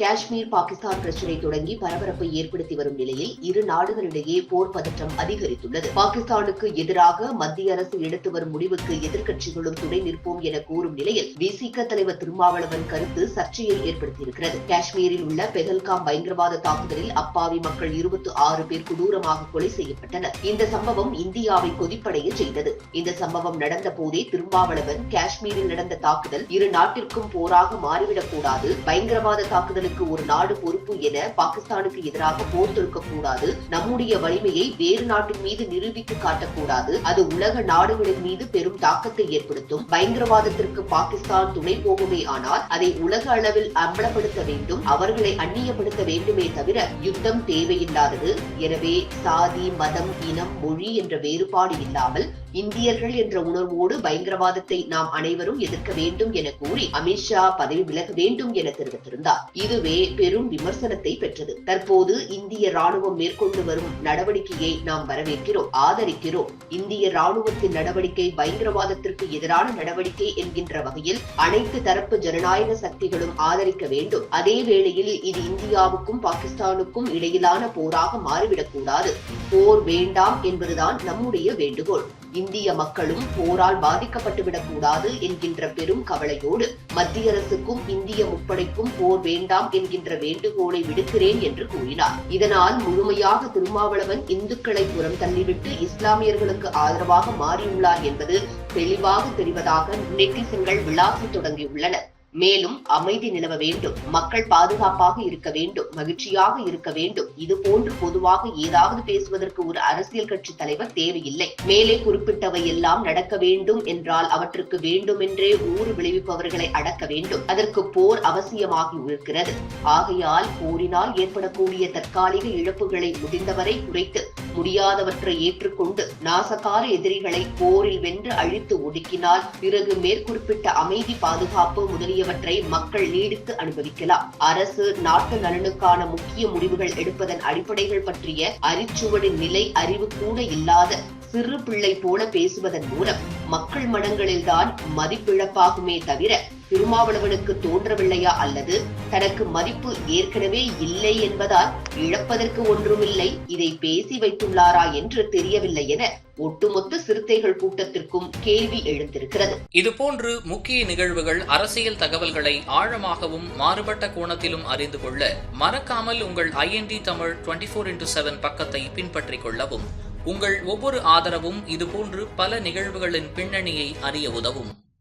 காஷ்மீர் பாகிஸ்தான் பிரச்சினை தொடங்கி பரபரப்பை ஏற்படுத்தி வரும் நிலையில் இரு நாடுகளிடையே போர் பதற்றம் அதிகரித்துள்ளது. பாகிஸ்தானுக்கு எதிராக மத்திய அரசு எடுத்து வரும் முடிவுக்கு எதிர்க்கட்சிகளும் துணை நிற்போம் என கூறும் நிலையில் விசிக தலைவர் திருமாவளவன் கருத்து சர்ச்சையை ஏற்படுத்தியிருக்கிறது. காஷ்மீரில் உள்ள பெஹல்காம் பயங்கரவாத தாக்குதலில் அப்பாவி மக்கள் இருபத்தி ஆறு பேர் கொடூரமாக கொலை செய்யப்பட்டனர். இந்த சம்பவம் இந்தியாவை கொதிப்படைய செய்தது. இந்த சம்பவம் நடந்த போதே திருமாவளவன் காஷ்மீரில் நடந்த தாக்குதல் இரு நாட்டிற்கும் போராக மாறிவிடக் கூடாது பயங்கரவாத தாக்குதலுக்கு ஒரு நாடு பொறுப்பு என பாகிஸ்தானுக்கு எதிராக போர் தொடுக்கக்கூடாது. நம்முடைய வலிமையை வேறு நாட்டின் மீது நிரூபித்து காட்டக்கூடாது. அது உலக நாடுகளின் மீது பெரும் தாக்கத்தை ஏற்படுத்தும். பயங்கரவாதத்திற்கு பாகிஸ்தான் துணை போகுமே ஆனால் அதை உலக அளவில் அம்பலப்படுத்த வேண்டும். அவர்களை அந்நியப்படுத்த வேண்டுமே தவிர யுத்தம் தேவையில்லாதது. எனவே சாதி மதம் இனம் மொழி என்ற வேறுபாடு இல்லாமல் இந்தியர்கள் என்ற உணர்வோடு பயங்கரவாதத்தை நாம் அனைவரும் எதிர்க்க வேண்டும் என கூறி அமித்ஷா பதவி விலக வேண்டும் என தெரிவித்திருந்தார். இது இதுவே பெரும் விமர்சனத்தை பெற்றது. தற்போது இந்திய ராணுவம் மேற்கொண்டு வரும் நடவடிக்கையை நாம் வரவேற்கிறோம் ஆதரிக்கிறோம். இந்திய ராணுவத்தின் நடவடிக்கை பயங்கரவாதத்திற்கு எதிரான நடவடிக்கை என்கின்ற வகையில் அனைத்து தரப்பு ஜனநாயக சக்திகளும் ஆதரிக்க வேண்டும். அதே வேளையில் இது இந்தியாவுக்கும் பாகிஸ்தானுக்கும் இடையிலான போராக மாறிவிடக்கூடாது. போர் வேண்டாம் என்பதுதான் நம்முடைய வேண்டுகோள். இந்திய மக்களும் போரால் பாதிக்கப்பட்டுவிடக் கூடாது என்கின்ற பெரும் கவலையோடு மத்திய அரசுக்கும் இந்திய முப்படைக்கும் போர் வேண்டாம் என்கின்ற வேண்டுகோளை விடுக்கிறேன் என்று கூறினார். இதனால் முழுமையாக திருமாவளவன் இந்துக்களை புறம் தள்ளிவிட்டு இஸ்லாமியர்களுக்கு ஆதரவாக மாறியுள்ளார் என்பது தெளிவாக தெரிவதாக நெட்டிசன்கள் விளாசி தொடங்கியுள்ளனர் மேலும் அமைதி நிலவ வேண்டும். மக்கள் பாதுகாப்பாக இருக்க வேண்டும். மகிழ்ச்சியாக இருக்க வேண்டும். இது போன்று பொதுவாக ஏதாவது பேசுவதற்கு ஒரு அரசியல் கட்சி தலைவர் தேவையில்லை. மேலே குறிப்பிட்டவை எல்லாம் நடக்க வேண்டும் என்றால் அவற்றுக்கு வேண்டுமென்றே ஊறு விளைவிப்பவர்களை அடக்க வேண்டும். அதற்கு போர் அவசியமாகி இருக்கிறது. ஆகையால் போரினால் ஏற்படக்கூடிய தற்காலிக இழப்புகளை முடிந்தவரை குறைத்து முடியாதவற்றை ஏற்றுக்கொண்டு நாசகார எதிரிகளை போரில் வென்று அழித்து ஒடுக்கினால் பிறகு மேற்குறிப்பிட்ட அமைதி பாதுகாப்பு முதலியவற்றை மக்கள் நீடித்து அனுபவிக்கலாம். அரசு நாட்டு நலனுக்கான முக்கிய முடிவுகள் எடுப்பதன் அடிப்படைகள் பற்றிய அரிச்சுவடின் நிலை அறிவு கூட இல்லாத சிறு பிள்ளை போல பேசுவதன் மூலம் மக்கள் மனங்களில்தான் மதிப்பிழப்பாகுமே தவிர திருமாவளவனுக்கு தோன்றவில்லையா அல்லது தனக்கு மதிப்பு ஏற்கனவே இல்லை என்பதால் இழப்பதற்கு ஒன்றுமில்லை இதை பேசி வைத்துள்ளாரா என்று தெரியவில்லை என ஒட்டுமொத்த சிறுத்தைகள் கூட்டத்திற்கும் கேள்வி எழுந்திருக்கிறது. இதுபோன்று முக்கிய நிகழ்வுகள் அரசியல் தகவல்களை ஆழமாகவும் மாறுபட்ட கோணத்திலும் அறிந்து கொள்ள மறக்காமல் உங்கள் IND Tamil twenty four into seven பக்கத்தை பின்பற்றிக் கொள்ளவும். உங்கள் ஒவ்வொரு ஆதரவும் இதுபோன்று பல நிகழ்வுகளின் பின்னணியை அறிய உதவும்.